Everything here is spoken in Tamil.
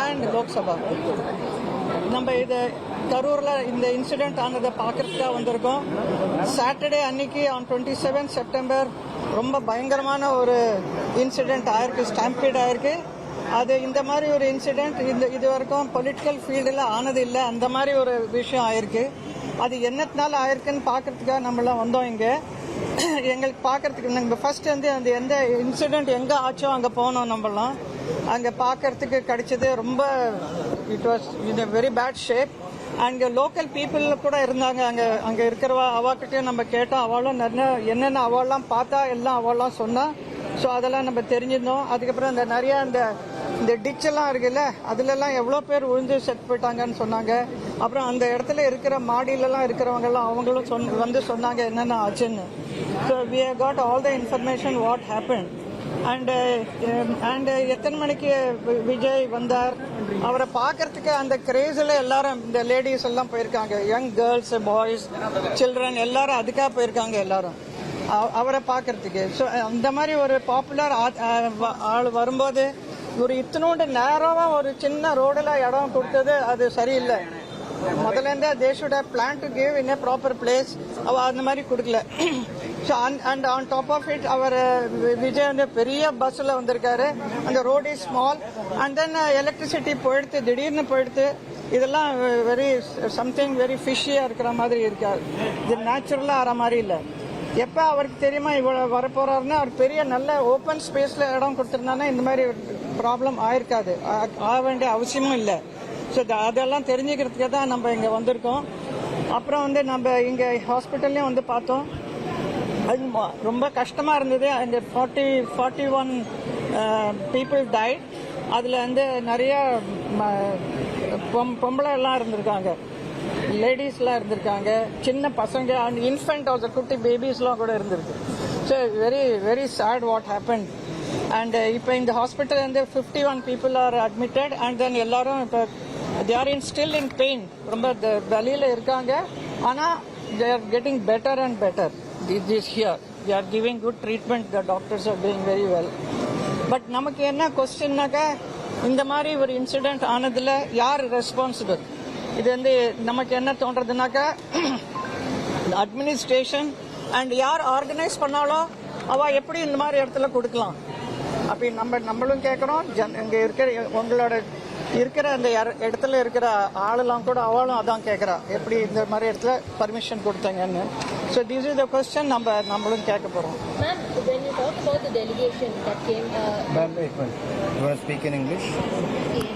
அண்ட் லோக்சபா நம்ம இது கரூரில் இந்த இன்சிடென்ட் ஆனதை பார்க்கறதுக்காக வந்திருக்கோம். சாட்டர்டே அன்னைக்கு ஆன் டுவெண்ட்டி செவன் செப்டம்பர் ரொம்ப பயங்கரமான ஒரு இன்சிடென்ட் ஆயிருக்கு ஸ்டாம்பீட் ஆயிருக்கு. அது இந்த மாதிரி ஒரு இன்சிடென்ட் இந்த இது வரைக்கும் பொலிட்டிக்கல் ஃபீல்டில் ஆனது இல்லை அந்த மாதிரி ஒரு விஷயம் ஆயிருக்கு. அது என்னத்தினால ஆயிருக்குன்னு பார்க்கறதுக்காக நம்மளாம் வந்தோம் இங்கே. எங்களுக்கு பார்க்கறதுக்கு நாங்கள் ஃபர்ஸ்ட் வந்து அந்த எந்த இன்சிடென்ட் எங்கே ஆச்சோ அங்கே போனோம் நம்மளாம் அங்கே பார்க்கறதுக்கு கிடைச்சது ரொம்ப it was in very bad shape அங்கே லோக்கல் பீப்புள் கூட இருந்தாங்க. அங்கே அங்கே இருக்கிறவா அவாக்கிட்டையும் நம்ம கேட்டோம். அவளும் நிறைய என்னென்ன அவள்லாம் பார்த்தா எல்லாம் அவள்லாம் சொன்னால் ஸோ அதெல்லாம் நம்ம தெரிஞ்சிருந்தோம். அதுக்கப்புறம் இந்த நிறைய அந்த இந்த டிச்செல்லாம் இருக்குல்ல அதுலலாம் எவ்வளோ பேர் விழுந்து செத்து போயிட்டாங்கன்னு சொன்னாங்க. அப்புறம் அந்த இடத்துல இருக்கிற மாடியிலலாம் இருக்கிறவங்கலாம் அவங்களும் சொன் வந்து சொன்னாங்க என்னென்ன ஆச்சுன்னு. So we got all the information what happen and and uh, um, uh, எத்தனை மணிக்கு வி- விஜய் வந்தார்? அவரை பார்க்கறதுக்கு அந்த கிரேஸில் எல்லாரும் இந்த லேடிஸ் எல்லாம் போயிருக்காங்க. யங் கேர்ள்ஸ் பாய்ஸ் சில்ட்ரன் எல்லாரும் அதுக்காக போயிருக்காங்க எல்லாரும். அவரை பார்க்கறதுக்கு. ஸோ அந்த மாதிரி ஒரு பாப்புலர் ஆள் வரும்போது ஒரு இத்தனோண்டு நேரமாக ஒரு சின்ன ரோடில் இடம் கொடுத்தது அது சரியில்லை. முதல்ல இருந்தே they should have plan to give in a proper place அவ அந்த மாதிரி கொடுக்கல. So and on top of it அவர் விஜய் வந்து பெரிய பஸ்ஸில் வந்திருக்காரு. அந்த road is small and then electricity போயிடுத்து திடீர்னு போயிடுத்து இதெல்லாம் வெரி சம்திங் வெரி ஃபிஷ்ஷியாக இருக்கிற மாதிரி இருக்காது இது நேச்சுரலாக ஆகிற மாதிரி இல்லை. எப்போ அவருக்கு தெரியுமா இவ்வளோ வரப்போறாருன்னு? அவர் பெரிய நல்ல ஓப்பன் ஸ்பேஸில் இடம் கொடுத்துருந்தானா இந்த மாதிரி ப்ராப்ளம் ஆயிருக்காது. ஆ- ஆக வேண்டிய அவசியமும் இல்லை. ஸோ அதெல்லாம் தெரிஞ்சுக்கிறதுக்கு தான் நம்ம இங்கே வந்திருக்கோம். அப்புறம் வந்து நம்ம இங்கே ஹாஸ்பிட்டல்லையும் வந்து பார்த்தோம். அது ம- ரொம்ப கஷ்டமாக இருந்தது. அந்த forty forty one people died அதில் வந்து நிறைய ம- பொம்- பொம்பளை எல்லாம் இருந்திருக்காங்க லேடிஸ்லாம் இருந்திருக்காங்க. சின்ன பசங்க அண்ட் இன்ஃபென்ட் த குட்டி பேபிஸ்லாம் கூட இருந்திருக்கு. So very very sad what happen and இப்போ இந்த ஹாஸ்பிட்டல் வந்து fifty one people are admitted and then எல்லாரும் இப்போ they are in still in pain ரொம்ப வலியில் இருக்காங்க. ஆனால் they are getting better and better this here they are giving good treatment the doctors are doing very well but நமக்கு என்ன கொஸ்டின்னாக்கா இந்த மாதிரி ஒரு இன்சிடென்ட் ஆனதில் யார் ரெஸ்பான்சிபிள் இது வந்து நமக்கு என்ன தோன்றதுனாக்கா அட்மினிஸ்ட்ரேஷன் அண்ட் யார் ஆர்கனைஸ் பண்ணாலோ அவ எப்படி இந்த மாதிரி இடத்துல கொடுக்கலாம்? அப்படி நம்ம நம்மளும் கேட்குறோம் ஜன் இங்கே இருக்கிற உங்களோட இருக்கிற அந்த இடத்துல இருக்கிற ஆளெல்லாம் கூட அவளும் அதான் கேட்குறா எப்படி இந்த மாதிரி இடத்துல பர்மிஷன் கொடுத்தாங்கன்னு. So this is the question நம்ம நம்மளும் கேட்க போகிறோம் Ma'am, when you talk about the delegation that came, uh, speak in English?